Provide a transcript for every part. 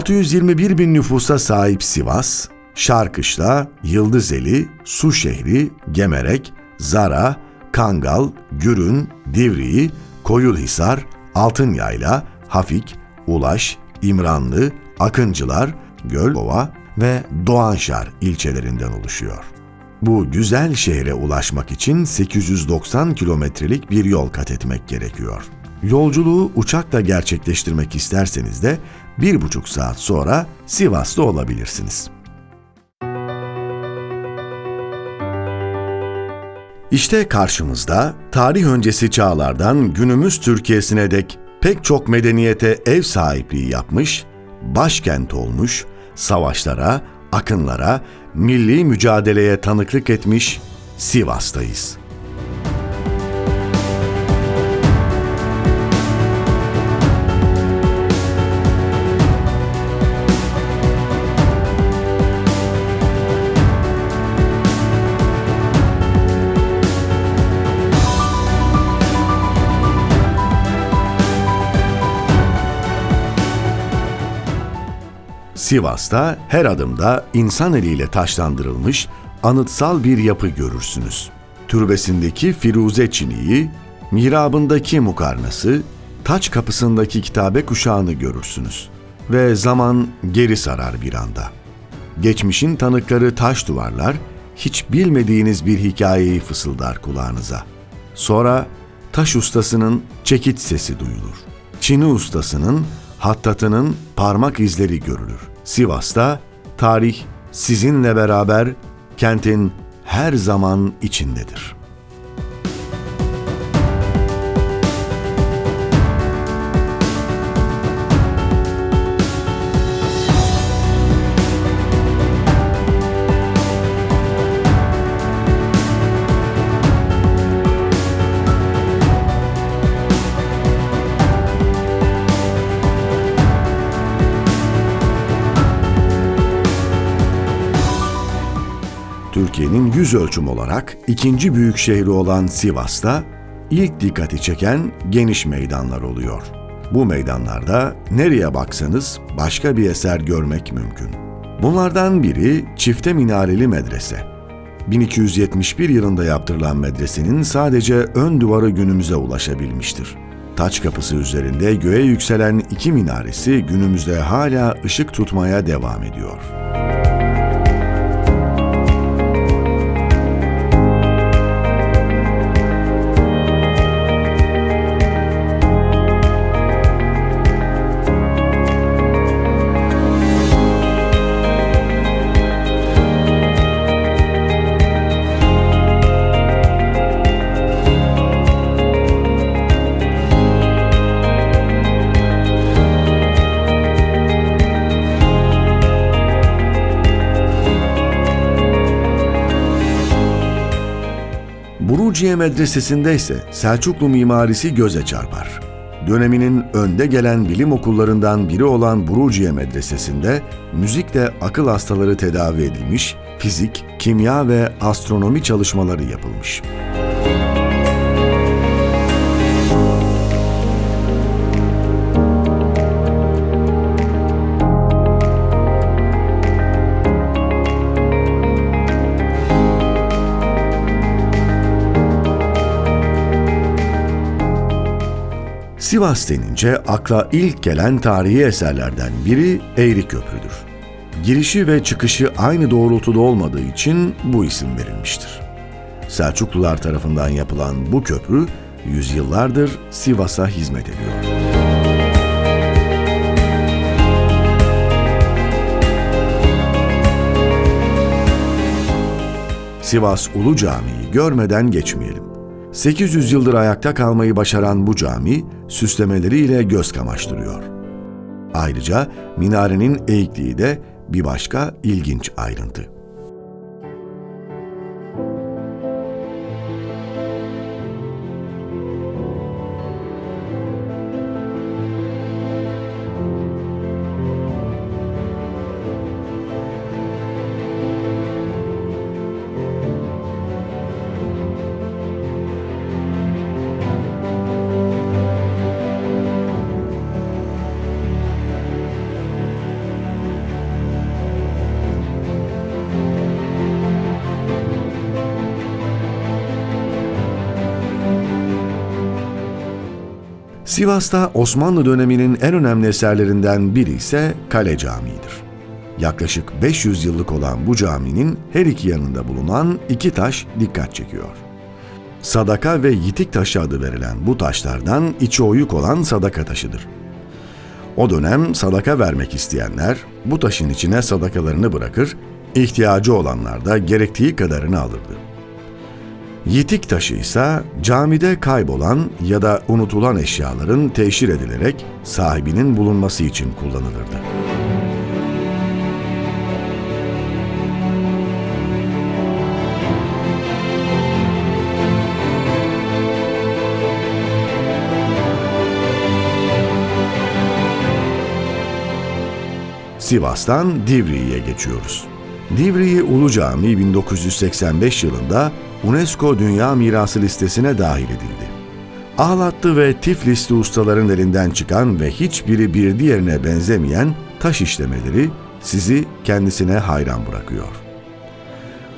621 bin nüfusa sahip Sivas, Şarkışla, Yıldızeli, Su Şehri, Gemerek, Zara, Kangal, Gürün, Divriği, Koyulhisar, Altınyayla, Hafik, Ulaş, İmranlı, Akıncılar, Gölova ve Doğanşar ilçelerinden oluşuyor. Bu güzel şehre ulaşmak için 890 kilometrelik bir yol kat etmek gerekiyor. Yolculuğu uçakla gerçekleştirmek isterseniz de bir buçuk saat sonra Sivas'ta olabilirsiniz. İşte karşımızda tarih öncesi çağlardan günümüz Türkiye'sine dek pek çok medeniyete ev sahipliği yapmış, başkent olmuş, savaşlara, akınlara, milli mücadeleye tanıklık etmiş Sivas'tayız. Sivas'ta her adımda insan eliyle taşlandırılmış anıtsal bir yapı görürsünüz. Türbesindeki firuze çiniği, mihrabındaki mukarnası, taç kapısındaki kitabe kuşağını görürsünüz. Ve zaman geri sarar bir anda. Geçmişin tanıkları taş duvarlar, hiç bilmediğiniz bir hikayeyi fısıldar kulağınıza. Sonra taş ustasının çekit sesi duyulur. Çini ustasının, hattatının parmak izleri görülür. Sivas'ta tarih sizinle beraber kentin her zaman içindedir. Yüz ölçüm olarak ikinci büyük şehri olan Sivas'ta ilk dikkati çeken geniş meydanlar oluyor. Bu meydanlarda nereye baksanız başka bir eser görmek mümkün. Bunlardan biri çifte minareli medrese. 1271 yılında yaptırılan medresenin sadece ön duvarı günümüze ulaşabilmiştir. Taç kapısı üzerinde göğe yükselen iki minaresi günümüzde hala ışık tutmaya devam ediyor. Buruciye Medresesi'nde ise Selçuklu mimarisi göze çarpar. Döneminin önde gelen bilim okullarından biri olan Buruciye Medresesi'nde müzikle akıl hastaları tedavi edilmiş, fizik, kimya ve astronomi çalışmaları yapılmış. Sivas denince akla ilk gelen tarihi eserlerden biri Eğri Köprü'dür. Girişi ve çıkışı aynı doğrultuda olmadığı için bu isim verilmiştir. Selçuklular tarafından yapılan bu köprü yüzyıllardır Sivas'a hizmet ediyor. Sivas Ulu Camii'yi görmeden geçmeyelim. 800 yıldır ayakta kalmayı başaran bu cami süslemeleriyle göz kamaştırıyor. Ayrıca minarenin eğikliği de bir başka ilginç ayrıntı. Sivas'ta Osmanlı döneminin en önemli eserlerinden biri ise Kale Camii'dir. Yaklaşık 500 yıllık olan bu caminin her iki yanında bulunan iki taş dikkat çekiyor. Sadaka ve yitik taşı adı verilen bu taşlardan içi oyuk olan sadaka taşıdır. O dönem sadaka vermek isteyenler bu taşın içine sadakalarını bırakır, ihtiyacı olanlar da gerektiği kadarını alırdı. Yitik taşı ise camide kaybolan ya da unutulan eşyaların teşhir edilerek sahibinin bulunması için kullanılırdı. Sivas'tan Divriği'ye geçiyoruz. Divriği Ulu Cami 1985 yılında UNESCO Dünya Mirası listesine dahil edildi. Ahlatlı ve Tiflisli ustaların elinden çıkan ve hiçbiri bir diğerine benzemeyen taş işlemeleri sizi kendisine hayran bırakıyor.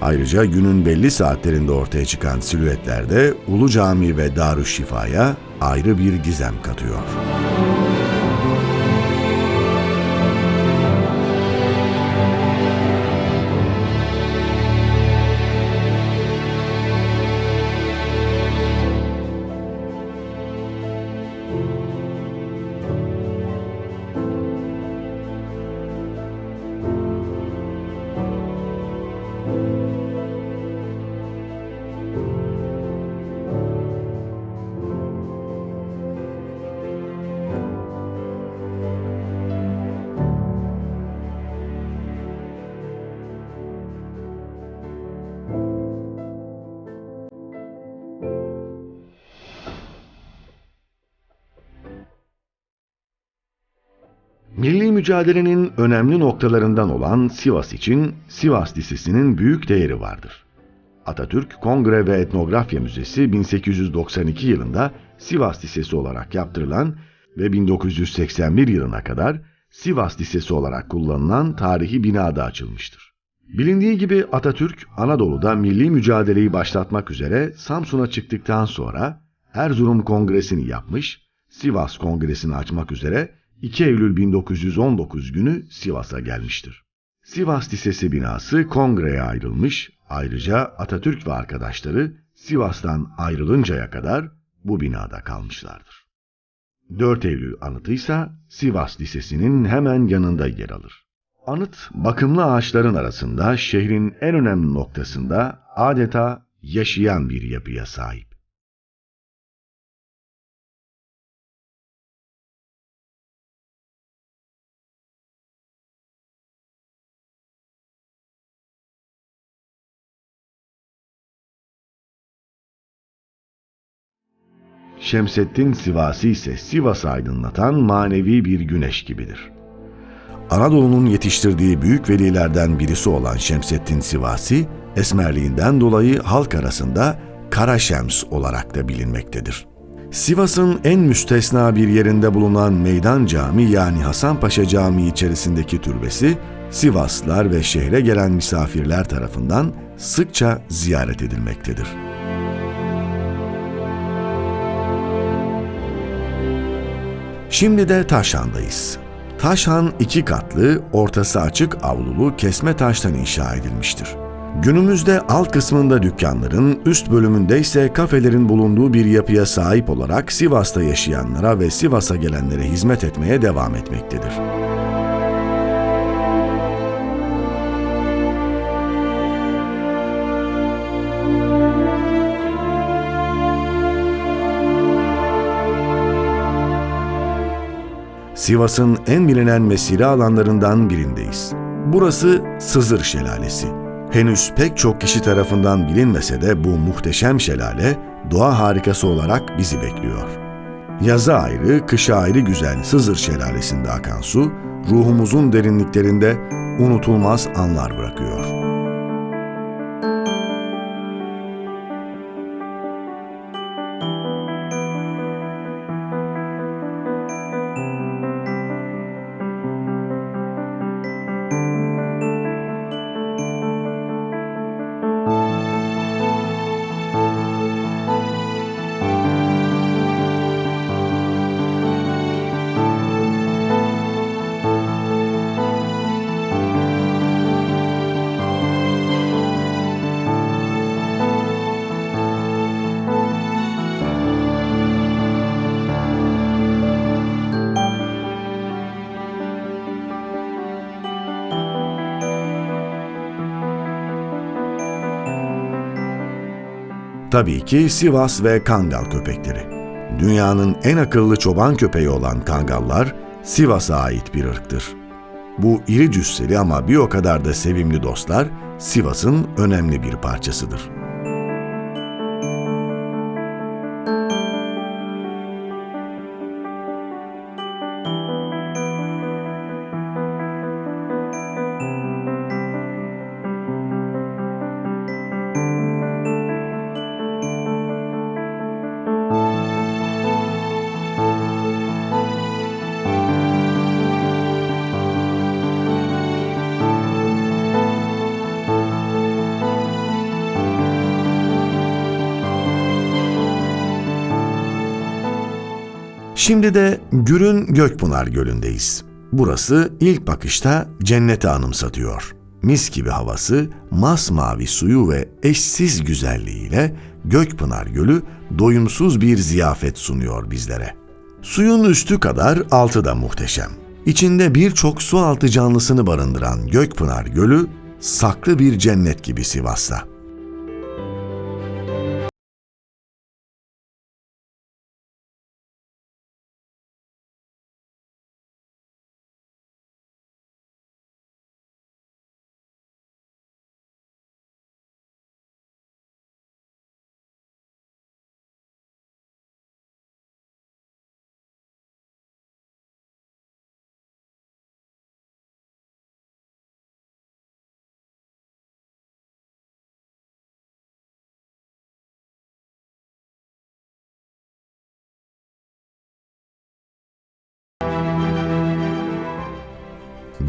Ayrıca günün belli saatlerinde ortaya çıkan silüetler de Ulu Cami ve Darüşşifa'ya ayrı bir gizem katıyor. Milli mücadelenin önemli noktalarından olan Sivas için Sivas Lisesi'nin büyük değeri vardır. Atatürk Kongre ve Etnografya Müzesi 1892 yılında Sivas Lisesi olarak yaptırılan ve 1981 yılına kadar Sivas Lisesi olarak kullanılan tarihi binada açılmıştır. Bilindiği gibi Atatürk Anadolu'da milli mücadeleyi başlatmak üzere Samsun'a çıktıktan sonra Erzurum Kongresi'ni yapmış, Sivas Kongresi'ni açmak üzere 2 Eylül 1919 günü Sivas'a gelmiştir. Sivas Lisesi binası kongreye ayrılmış, ayrıca Atatürk ve arkadaşları Sivas'tan ayrılıncaya kadar bu binada kalmışlardır. 4 Eylül anıtı ise Sivas Lisesi'nin hemen yanında yer alır. Anıt, bakımlı ağaçların arasında şehrin en önemli noktasında adeta yaşayan bir yapıya sahip. Şemseddin Sivasi ise Sivas'ı aydınlatan manevi bir güneş gibidir. Anadolu'nun yetiştirdiği büyük velilerden birisi olan Şemseddin Sivasi, esmerliğinden dolayı halk arasında Kara Şems olarak da bilinmektedir. Sivas'ın en müstesna bir yerinde bulunan Meydan Cami yani Hasanpaşa Camii içerisindeki türbesi, Sivaslılar ve şehre gelen misafirler tarafından sıkça ziyaret edilmektedir. Şimdi de Taşhan'dayız. Taşhan iki katlı, ortası açık avlulu kesme taştan inşa edilmiştir. Günümüzde alt kısmında dükkanların, üst bölümünde ise kafelerin bulunduğu bir yapıya sahip olarak Sivas'ta yaşayanlara ve Sivas'a gelenlere hizmet etmeye devam etmektedir. Sivas'ın en bilinen mesire alanlarından birindeyiz. Burası Sızır Şelalesi. Henüz pek çok kişi tarafından bilinmese de bu muhteşem şelale doğa harikası olarak bizi bekliyor. Yaza ayrı, kışa ayrı güzel Sızır Şelalesi'nde akan su, ruhumuzun derinliklerinde unutulmaz anlar bırakıyor.'' Tabii ki Sivas ve Kangal köpekleri. Dünyanın en akıllı çoban köpeği olan Kangallar Sivas'a ait bir ırktır. Bu iri cüsseli ama bir o kadar da sevimli dostlar Sivas'ın önemli bir parçasıdır. Şimdi de Gür'ün Gökpınar Gölü'ndeyiz. Burası ilk bakışta cenneti anımsatıyor. Mis gibi havası, masmavi suyu ve eşsiz güzelliğiyle Gökpınar Gölü doyumsuz bir ziyafet sunuyor bizlere. Suyun üstü kadar altı da muhteşem. İçinde birçok su altı canlısını barındıran Gökpınar Gölü saklı bir cennet gibi Sivas'ta.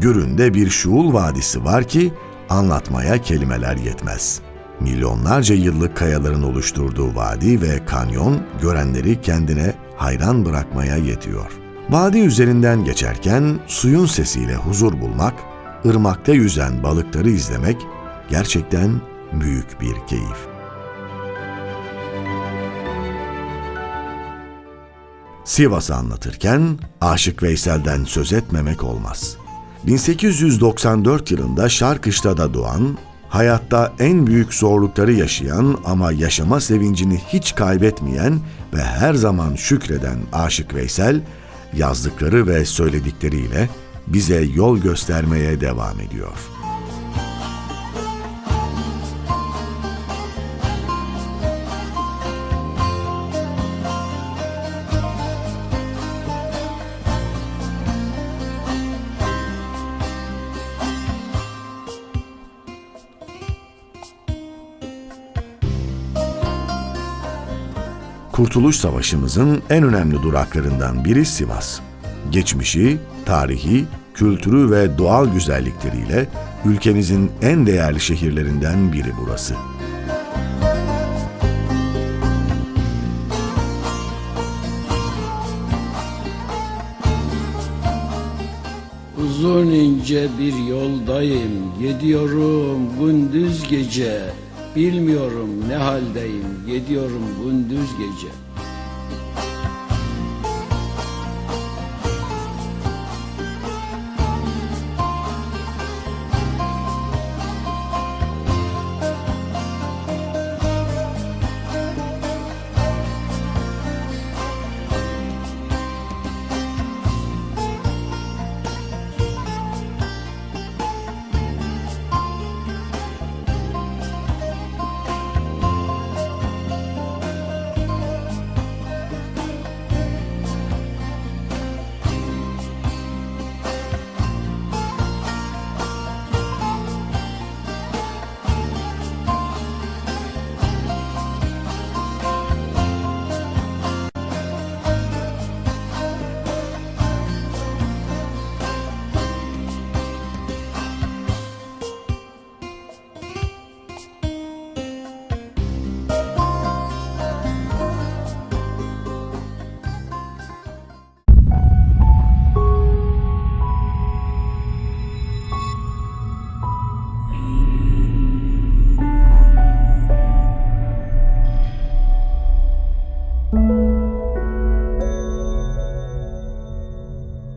Gürün'de bir Şuul Vadisi var ki anlatmaya kelimeler yetmez. Milyonlarca yıllık kayaların oluşturduğu vadi ve kanyon görenleri kendine hayran bırakmaya yetiyor. Vadi üzerinden geçerken suyun sesiyle huzur bulmak, ırmakta yüzen balıkları izlemek gerçekten büyük bir keyif. Sivas'ı anlatırken Aşık Veysel'den söz etmemek olmaz. 1894 yılında Şarkışla'da doğan, hayatta en büyük zorlukları yaşayan ama yaşama sevincini hiç kaybetmeyen ve her zaman şükreden Aşık Veysel, yazdıkları ve söyledikleriyle bize yol göstermeye devam ediyor. Kurtuluş Savaşımızın en önemli duraklarından biri Sivas. Geçmişi, tarihi, kültürü ve doğal güzellikleriyle ülkemizin en değerli şehirlerinden biri burası. Uzun ince bir yoldayım, gidiyorum gündüz gece. Bilmiyorum ne haldeyim, gidiyorum gündüz gece.